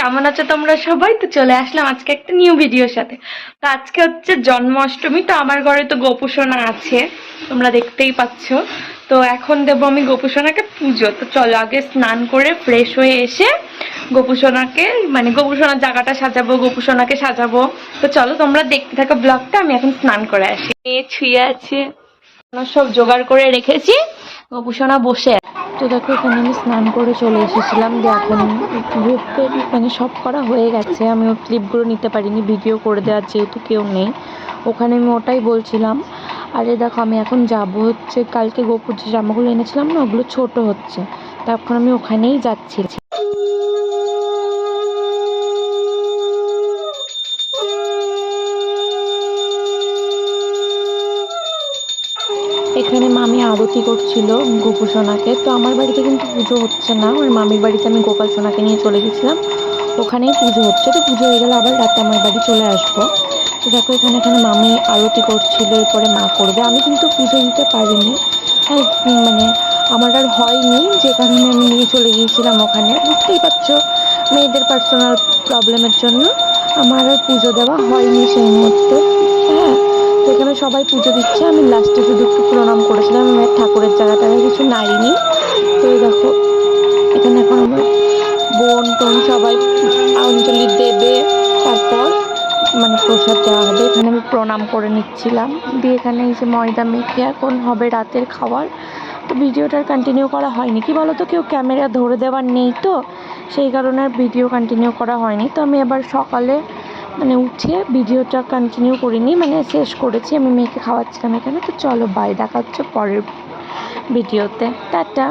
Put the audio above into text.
কেমন আছো তোমরা সবাই? তো চলে আসলাম আজকে একটা নিউ ভিডিওর সাথে। তো আজকে হচ্ছে জন্মাষ্টমী, তো আমার ঘরে তো গোপুসোনা আছে, তোমরা দেখতেই পাচ্ছ। তো এখন দেবো আমি গোপুসোনাকে পুজো। তো চলো আগে স্নান করে ফ্রেশ হয়ে এসে গোপুসোনাকে মানে গোপুসোনার জায়গাটা সাজাবো, গোপুসোনাকে সাজাবো। তো চলো তোমরা দেখতে থাকো ব্লগটা আমি এখন স্নান করে আসি। ছুঁয়ে আছে সব জোগাড় করে রেখেছি, গোপুসোনা বসে আছে। তো দেখো, এখানে আমি স্নান করে চলে এসেছিলাম। যে এখন গ্রুপের মানে সব করা হয়ে গেছে। আমি ওর ক্লিপগুলো নিতে পারিনি ভিডিও করে দেওয়ার যেহেতু কেউ নেই। ওখানে আমি ওটাই বলছিলাম। আরে দেখো, আমি এখন যাব হচ্ছে, কালকে গোপুর যে জামাগুলো এনেছিলাম না, ওগুলো ছোট হচ্ছে। তারপর আমি ওখানেই যাচ্ছি। এখানে মামি আরতি করছিল গোপু সোনাকে তো আমার বাড়িতে কিন্তু পুজো হচ্ছে না। আমার মামির বাড়িতে আমি গোপাল সোনাকে নিয়ে চলে গেছিলাম। ওখানেই পুজো হচ্ছে। তো পুজো হয়ে গেলে আবার রাতে আমার বাড়ি চলে আসব। তো দেখো, এখানে এখানে মামি আরতি করছিল, এরপরে মা করবে। আমি কিন্তু পুজো দিতে পারিনি। হ্যাঁ মানে আমার আর হয়নি, যে কারণে আমি নিয়ে চলে গিয়েছিলাম ওখানে। বুঝতেই পারছ, মেয়েদের পার্সোনাল প্রবলেমের জন্য আমার আর পুজো দেওয়া হয়নি সেই মুহূর্তে। হ্যাঁ তো এখানে সবাই পুজো দিচ্ছে। আমি লাস্টে শুধু একটু প্রণাম করেছিলাম আমি আর ঠাকুরের জায়গাটা কিছু নাইনি তো এই দেখো এখানে আমার বোন টোন সবাই অঞ্জলি দেবে। তারপর মানে প্রসাদ দেওয়া হবে। এখানে আমি প্রণাম করে নিচ্ছিলাম। দিয়ে এখানে এই যে ময়দা মেখে এখন হবে রাতের খাবার তো ভিডিওটার কন্টিনিউ করা হয়নি। কি বলো তো কেউ ক্যামেরা ধরে দেওয়ার নেই তো। সেই কারণে আর ভিডিও কন্টিনিউ করা হয়নি। তো আমি এবার সকালে মানে উঠে ভিডিওটা কন্টিনিউ করিনি। মানে শেষ করেছি। আমি মেয়েকে খাওয়াচ্ছিলাম এখানে। তো চলো বাই দেখা হচ্ছে পরের ভিডিওতে। টাটা।